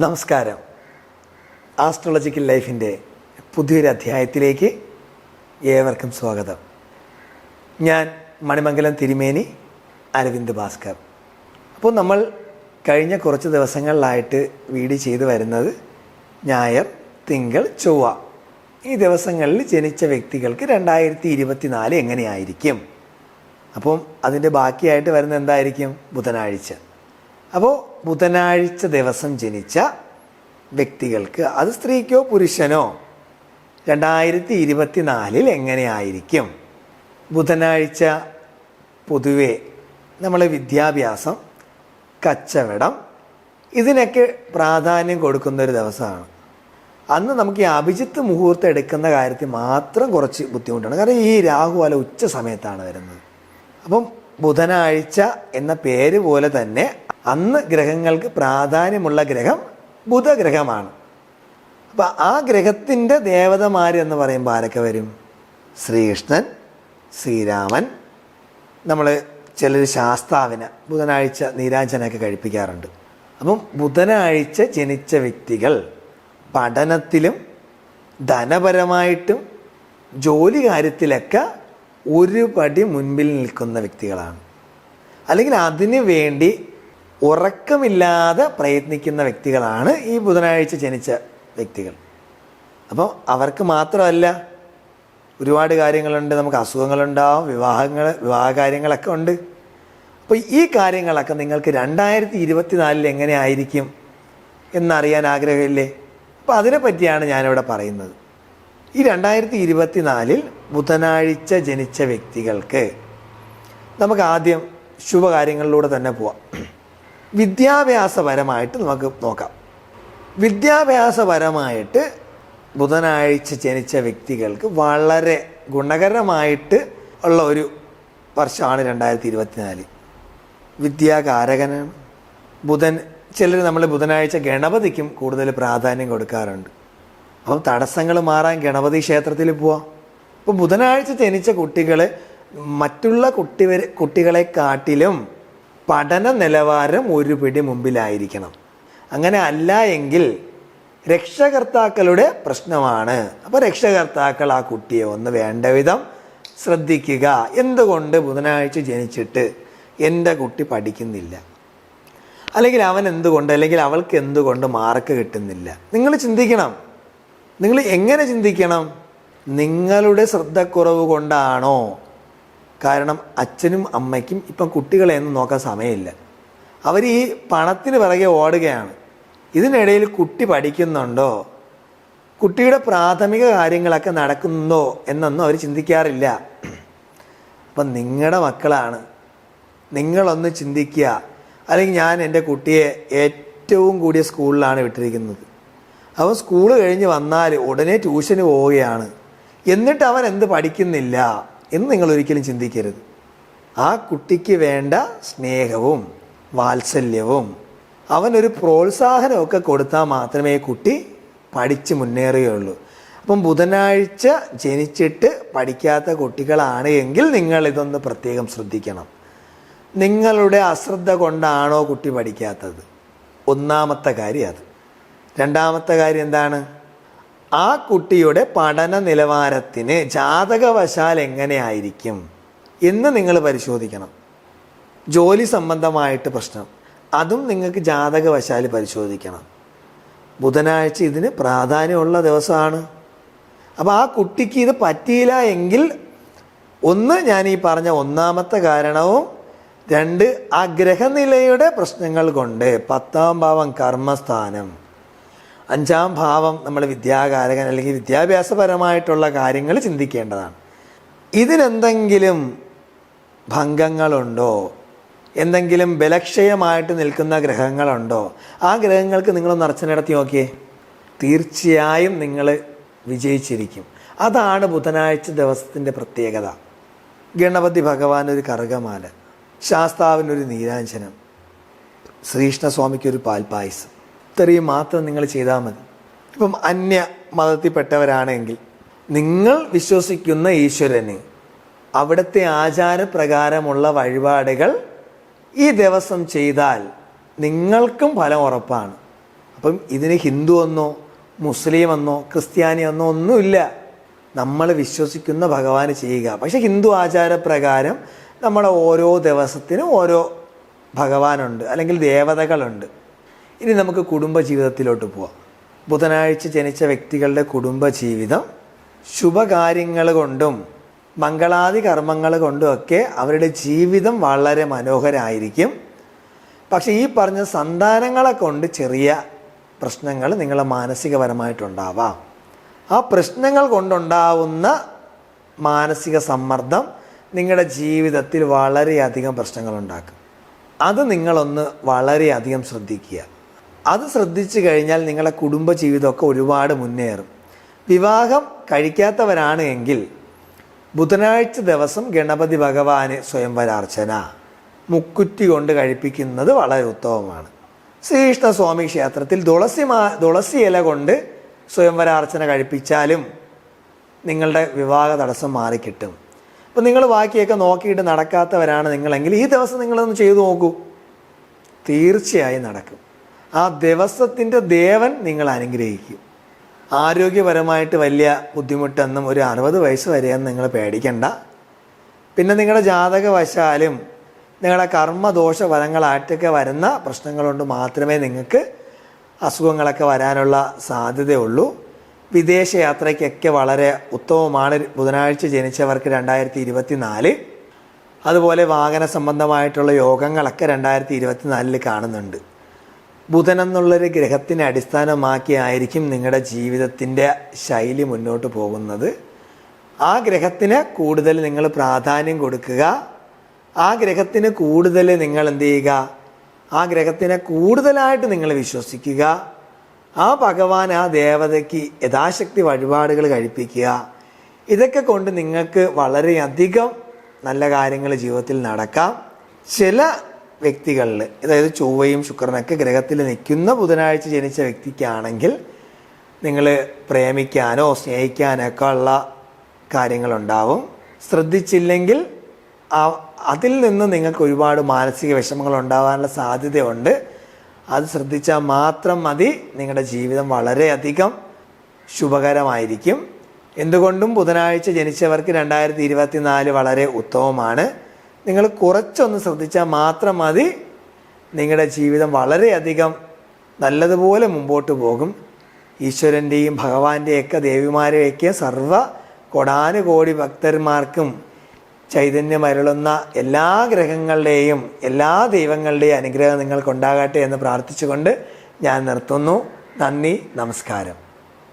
നമസ്കാരം. ആസ്ട്രോളജിക്കൽ ലൈഫിന്റെ പുതിയൊരു അധ്യായത്തിലേക്ക് ഏവർക്കും സ്വാഗതം. ഞാൻ മണിമംഗലം തിരുമേനി അരവിന്ദ് ഭാസ്കർ. അപ്പോൾ നമ്മൾ കഴിഞ്ഞ കുറച്ച് ദിവസങ്ങളിലായിട്ട് വീട് ചെയ്തു വരുന്നത് ഞായർ തിങ്കൾ ചൊവ്വ. ഈ ദിവസങ്ങളിൽ ജനിച്ച വ്യക്തികൾക്ക് രണ്ടായിരത്തി ഇരുപത്തിനാല് എങ്ങനെയായിരിക്കും? അപ്പം അതിന്റെ ബാക്കിയായിട്ട് വരുന്ന എന്തായിരിക്കും? ബുധനാഴ്ച. അപ്പോൾ ബുധനാഴ്ച ദിവസം ജനിച്ച വ്യക്തികൾക്ക് അത് സ്ത്രീക്കോ പുരുഷനോ രണ്ടായിരത്തി ഇരുപത്തിനാലിൽ എങ്ങനെയായിരിക്കും? ബുധനാഴ്ച പൊതുവെ നമ്മൾ വിദ്യാഭ്യാസം കച്ചവടം ഇതിനൊക്കെ പ്രാധാന്യം കൊടുക്കുന്ന ഒരു ദിവസമാണ്. അന്ന് നമുക്ക് ഈ അഭിജിത്ത് മുഹൂർത്തം എടുക്കുന്ന കാര്യത്തിൽ മാത്രം കുറച്ച് ബുദ്ധിമുട്ടാണ്. കാരണം ഈ രാഹു അല ഉച്ച സമയത്താണ് വരുന്നത്. അപ്പം ബുധനാഴ്ച എന്ന പേര് പോലെ തന്നെ അന്ന് ഗ്രഹങ്ങൾക്ക് പ്രാധാന്യമുള്ള ഗ്രഹം ബുധഗ്രഹമാണ്. അപ്പം ആ ഗ്രഹത്തിന്റെ ദേവതമാർ എന്ന് പറയുമ്പോൾ ആരൊക്കെ വരും? ശ്രീകൃഷ്ണൻ ശ്രീരാമൻ നമ്മൾ ചിലർ ശാസ്താവിന് ബുധനാഴ്ച നീരാഞ്ജനൊക്കെ കഴിപ്പിക്കാറുണ്ട്. അപ്പം ബുധനാഴ്ച ജനിച്ച വ്യക്തികൾ പഠനത്തിലും ധനപരമായിട്ടും ജോലി കാര്യത്തിലൊക്കെ ഒരു പടി മുൻപിൽ നിൽക്കുന്ന വ്യക്തികളാണ്. അല്ലെങ്കിൽ അതിനു വേണ്ടി ഉറക്കമില്ലാതെ പ്രയത്നിക്കുന്ന വ്യക്തികളാണ് ഈ ബുധനാഴ്ച ജനിച്ച വ്യക്തികൾ. അപ്പോൾ അവർക്ക് മാത്രമല്ല ഒരുപാട് കാര്യങ്ങളുണ്ട്. നമുക്ക് അസുഖങ്ങളുണ്ടാവും വിവാഹങ്ങൾ വിവാഹ കാര്യങ്ങളൊക്കെ ഉണ്ട്. അപ്പോൾ ഈ കാര്യങ്ങളൊക്കെ നിങ്ങൾക്ക് രണ്ടായിരത്തി ഇരുപത്തിനാലിൽ എങ്ങനെ ആയിരിക്കും എന്നറിയാൻ ആഗ്രഹമില്ലേ? അപ്പോൾ അതിനെപ്പറ്റിയാണ് ഞാനിവിടെ പറയുന്നത്. ഈ രണ്ടായിരത്തി ഇരുപത്തിനാലിൽ ബുധനാഴ്ച ജനിച്ച വ്യക്തികൾക്ക് നമുക്ക് ആദ്യം ശുഭകാര്യങ്ങളിലൂടെ തന്നെ പോവാം. വിദ്യാഭ്യാസപരമായിട്ട് നമുക്ക് നോക്കാം. വിദ്യാഭ്യാസപരമായിട്ട് ബുധനാഴ്ച ജനിച്ച വ്യക്തികൾക്ക് വളരെ ഗുണകരമായിട്ട് ഉള്ള ഒരു വർഷമാണ് രണ്ടായിരത്തി ഇരുപത്തിനാല് വിദ്യാകാരകനാണ്. ബുധൻ ചിലർ നമ്മൾ ബുധനാഴ്ച ഗണപതിക്കും കൂടുതൽ പ്രാധാന്യം കൊടുക്കാറുണ്ട്. അപ്പം തടസ്സങ്ങൾ മാറാൻ ഗണപതി ക്ഷേത്രത്തിൽ പോവാം. അപ്പോൾ ബുധനാഴ്ച ജനിച്ച കുട്ടികൾ മറ്റുള്ള കുട്ടി കുട്ടികളെ കാട്ടിലും പഠന നിലവാരം ഒരു പിടി മുമ്പിലായിരിക്കണം. അങ്ങനെ അല്ല എങ്കിൽ രക്ഷകർത്താക്കളുടെ പ്രശ്നമാണ്. അപ്പോൾ രക്ഷകർത്താക്കൾ ആ കുട്ടിയെ ഒന്ന് വേണ്ട വിധം ശ്രദ്ധിക്കുക. എന്തുകൊണ്ട് ബുധനാഴ്ച ജനിച്ചിട്ട് എന്റെ കുട്ടി പഠിക്കുന്നില്ല? അല്ലെങ്കിൽ അവൻ എന്തുകൊണ്ട് അല്ലെങ്കിൽ അവൾക്ക് എന്തുകൊണ്ട് മാർക്ക് കിട്ടുന്നില്ല? നിങ്ങൾ ചിന്തിക്കണം. നിങ്ങൾ എങ്ങനെ ചിന്തിക്കണം? നിങ്ങളുടെ ശ്രദ്ധക്കുറവ് കൊണ്ടാണോ? കാരണം അച്ഛനും അമ്മയ്ക്കും ഇപ്പം കുട്ടികളെ ഒന്നും നോക്കാൻ സമയമില്ല. അവർ ഈ പണത്തിന് പിറകെ ഓടുകയാണ്. ഇതിനിടയിൽ കുട്ടി പഠിക്കുന്നുണ്ടോ? കുട്ടിയുടെ പ്രാഥമിക കാര്യങ്ങളൊക്കെ നടക്കുന്നുണ്ടോ? എന്നൊന്നും അവർ ചിന്തിക്കാറില്ല. അപ്പം നിങ്ങളുടെ മക്കളാണ്. നിങ്ങളൊന്ന് ചിന്തിക്കുക. അല്ലെങ്കിൽ ഞാൻ എന്റെ കുട്ടിയെ ഏറ്റവും കൂടിയ സ്കൂളിലാണ് വിട്ടിരിക്കുന്നത്. അവൻ സ്കൂൾ കഴിഞ്ഞ് വന്നാൽ ഉടനെ ട്യൂഷന് പോവുകയാണ്. എന്നിട്ട് അവൻ എന്ത് പഠിക്കുന്നില്ല എന്ന് നിങ്ങൾ ഒരിക്കലും ചിന്തിക്കരുത്. ആ കുട്ടിക്ക് വേണ്ട സ്നേഹവും വാത്സല്യവും അവനൊരു പ്രോത്സാഹനമൊക്കെ കൊടുത്താൽ മാത്രമേ കുട്ടി പഠിച്ച് മുന്നേറുകയുള്ളൂ. അപ്പം ബുധനാഴ്ച ജനിച്ചിട്ട് പഠിക്കാത്ത കുട്ടികളാണ് എങ്കിൽ നിങ്ങൾ ഇതൊന്ന് പ്രത്യേകം ശ്രദ്ധിക്കണം. നിങ്ങളുടെ അശ്രദ്ധ കൊണ്ടാണോ കുട്ടി പഠിക്കാത്തത്? ഒന്നാമത്തെ കാര്യം അത്. രണ്ടാമത്തെ കാര്യം എന്താണ്? ആ കുട്ടിയുടെ പഠന നിലവാരത്തിന് ജാതകവശാൽ എങ്ങനെയായിരിക്കും എന്ന് നിങ്ങൾ പരിശോധിക്കണം. ജോലി സംബന്ധമായിട്ട് പ്രശ്നം. അതും നിങ്ങൾക്ക് ജാതകവശാൽ പരിശോധിക്കണം. ബുധനാഴ്ച ഇതിന് പ്രാധാന്യമുള്ള ദിവസമാണ്. അപ്പോൾ ആ കുട്ടിക്ക് ഇത് പറ്റിയില്ല എങ്കിൽ ഒന്ന് ഞാൻ ഈ പറഞ്ഞ ഒന്നാമത്തെ കാരണവും രണ്ട് ആ ഗ്രഹനിലയുടെ പ്രശ്നങ്ങൾ കൊണ്ട് പത്താം ഭാവം കർമ്മസ്ഥാനം. അഞ്ചാം ഭാവം നമ്മൾ വിദ്യാകാരകൻ അല്ലെങ്കിൽ വിദ്യാഭ്യാസപരമായിട്ടുള്ള കാര്യങ്ങൾ ചിന്തിക്കേണ്ടതാണ്. ഇതിനെന്തെങ്കിലും ഭംഗങ്ങളുണ്ടോ? എന്തെങ്കിലും ബലക്ഷയമായിട്ട് നിൽക്കുന്ന ഗ്രഹങ്ങളുണ്ടോ? ആ ഗ്രഹങ്ങൾക്ക് നിങ്ങളൊന്ന് അർച്ചന നടത്തി നോക്കിയേ. തീർച്ചയായും നിങ്ങൾ വിജയിച്ചിരിക്കും. അതാണ് ബുധനാഴ്ച ദിവസത്തിന്റെ പ്രത്യേകത. ഗണപതി ഭഗവാൻ ഒരു കറുകമാല ശാസ്താവിനൊരു നീരാഞ്ജനം ശ്രീകൃഷ്ണസ്വാമിക്കൊരു പാൽപായസം ഇത്രയും മാത്രം നിങ്ങൾ ചെയ്താൽ മതി. ഇപ്പം അന്യ മതത്തിൽപ്പെട്ടവരാണെങ്കിൽ നിങ്ങൾ വിശ്വസിക്കുന്ന ഈശ്വരന് അവിടുത്തെ ആചാരപ്രകാരമുള്ള വഴിപാടുകൾ ഈ ദിവസം ചെയ്താൽ നിങ്ങൾക്കും ഫലം ഉറപ്പാണ്. അപ്പം ഇതിന് ഹിന്ദു എന്നോ മുസ്ലിം എന്നോ ക്രിസ്ത്യാനി എന്നോ ഒന്നുമില്ല. നമ്മൾ വിശ്വസിക്കുന്ന ഭഗവാന് ചെയ്യുക. പക്ഷെ ഹിന്ദു ആചാരപ്രകാരം നമ്മളെ ഓരോ ദിവസത്തിനും ഓരോ ഭഗവാനുണ്ട്. അല്ലെങ്കിൽ ദേവതകളുണ്ട്. ഇനി നമുക്ക് കുടുംബജീവിതത്തിലോട്ട് പോവാം. ബുധനാഴ്ച ജനിച്ച വ്യക്തികളുടെ കുടുംബജീവിതം ശുഭകാര്യങ്ങൾ കൊണ്ടും മംഗളാദി കർമ്മങ്ങൾ കൊണ്ടുമൊക്കെ അവരുടെ ജീവിതം വളരെ മനോഹരമായിരിക്കും പക്ഷേ ഈ പറഞ്ഞ സന്താനങ്ങളെ കൊണ്ട് ചെറിയ പ്രശ്നങ്ങൾ നിങ്ങളെ മാനസികപരമായിട്ടുണ്ടാവാം. ആ പ്രശ്നങ്ങൾ കൊണ്ടുണ്ടാവുന്ന മാനസിക സമ്മർദ്ദം നിങ്ങളുടെ ജീവിതത്തിൽ വളരെയധികം പ്രശ്നങ്ങളുണ്ടാക്കും അത് നിങ്ങളൊന്ന് വളരെയധികം ശ്രദ്ധിക്കുക. അത് ശ്രദ്ധിച്ചു കഴിഞ്ഞാൽ നിങ്ങളുടെ കുടുംബ ജീവിതമൊക്കെ ഒരുപാട് മുന്നേറും. വിവാഹം കഴിക്കാത്തവരാണ് എങ്കിൽ ബുധനാഴ്ച ദിവസം ഗണപതി ഭഗവാന് സ്വയംവരാർച്ചന. മുക്കുറ്റി കൊണ്ട് കഴിപ്പിക്കുന്നത് വളരെ ഉത്തമമാണ്. ശ്രീകൃഷ്ണ സ്വാമി ക്ഷേത്രത്തിൽ തുളസി മാ തുളസി ഇല കൊണ്ട് സ്വയംവരാർച്ചന കഴിപ്പിച്ചാലും നിങ്ങളുടെ വിവാഹ തടസ്സം മാറിക്കിട്ടും. അപ്പം നിങ്ങൾ ബാക്കിയൊക്കെ നോക്കിയിട്ട് നടക്കാത്തവരാണ് നിങ്ങളെങ്കിൽ ഈ ദിവസം നിങ്ങളൊന്ന് ചെയ്തു നോക്കൂ. തീർച്ചയായും നടക്കും. ആ ദിവസത്തിന്റെ ദേവൻ നിങ്ങൾ അനുഗ്രഹിക്കും. ആരോഗ്യപരമായിട്ട് വലിയ ബുദ്ധിമുട്ടൊന്നും ഒരു അറുപത് വയസ്സ് വരെയൊന്നും നിങ്ങൾ പേടിക്കണ്ട. പിന്നെ നിങ്ങളുടെ ജാതകവശാലും നിങ്ങളുടെ കർമ്മദോഷ ഫലങ്ങളായിട്ടൊക്കെ വരുന്ന പ്രശ്നങ്ങളുണ്ട് മാത്രമേ നിങ്ങൾക്ക് അസുഖങ്ങളൊക്കെ വരാനുള്ള സാധ്യതയുള്ളൂ. വിദേശ യാത്രയ്ക്കൊക്കെ വളരെ ഉത്തമമാണ് ബുധനാഴ്ച ജനിച്ചവർക്ക് രണ്ടായിരത്തി ഇരുപത്തി നാല് അതുപോലെ വാഹന സംബന്ധമായിട്ടുള്ള യോഗങ്ങളൊക്കെ രണ്ടായിരത്തി ഇരുപത്തിനാലിൽ കാണുന്നുണ്ട്. ബുധൻ എന്നുള്ളൊരു ഗ്രഹത്തിനെ അടിസ്ഥാനമാക്കി ആയിരിക്കും നിങ്ങളുടെ ജീവിതത്തിന്റെ ശൈലി മുന്നോട്ട് പോകുന്നത്. ആ ഗ്രഹത്തിന് കൂടുതൽ നിങ്ങൾ പ്രാധാന്യം കൊടുക്കുക. ആ ഗ്രഹത്തിന് കൂടുതൽ നിങ്ങൾ എന്ത് ചെയ്യുക? ആ ഗ്രഹത്തിനെ കൂടുതലായിട്ട് നിങ്ങൾ വിശ്വസിക്കുക. ആ ഭഗവാൻ ആ ദേവതയ്ക്ക് യഥാശക്തി വഴിപാടുകൾ കഴിപ്പിക്കുക. ഇതൊക്കെ കൊണ്ട് നിങ്ങൾക്ക് വളരെയധികം നല്ല കാര്യങ്ങൾ ജീവിതത്തിൽ നടക്കാം. ചില വ്യക്തികളിൽ അതായത് ചൊവ്വയും ശുക്രനൊക്കെ ഗ്രഹത്തിൽ നിൽക്കുന്ന ബുധനാഴ്ച ജനിച്ച വ്യക്തിക്കാണെങ്കിൽ നിങ്ങൾ പ്രേമിക്കാനോ സ്നേഹിക്കാനൊക്കെ ഉള്ള കാര്യങ്ങളുണ്ടാവും. ശ്രദ്ധിച്ചില്ലെങ്കിൽ അതിൽ നിന്ന് നിങ്ങൾക്ക് ഒരുപാട് മാനസിക വിഷമങ്ങൾ ഉണ്ടാകാനുള്ള സാധ്യതയുണ്ട്. അത് ശ്രദ്ധിച്ചാൽ മാത്രം മതി. നിങ്ങളുടെ ജീവിതം വളരെയധികം ശുഭകരമായിരിക്കും. എന്തുകൊണ്ടും ബുധനാഴ്ച ജനിച്ചവർക്ക് രണ്ടായിരത്തി ഇരുപത്തി നാല് വളരെ ഉത്തമമാണ്. നിങ്ങൾ കുറച്ചൊന്ന് ശ്രദ്ധിച്ചാൽ മാത്രം മതി നിങ്ങളുടെ ജീവിതം വളരെയധികം നല്ലതുപോലെ മുമ്പോട്ട് പോകും. ഈശ്വരന്റെയും ഭഗവാന്റെയൊക്കെ ദേവിമാരെയൊക്കെ സർവ കൊടാനുകോടി ഭക്തന്മാർക്കും ചൈതന്യമരുളുന്ന എല്ലാ ഗ്രഹങ്ങളുടെയും എല്ലാ ദൈവങ്ങളുടെയും അനുഗ്രഹം നിങ്ങൾക്കുണ്ടാകട്ടെ എന്ന് പ്രാർത്ഥിച്ചുകൊണ്ട് ഞാൻ നിർത്തുന്നു. നന്ദി നമസ്കാരം.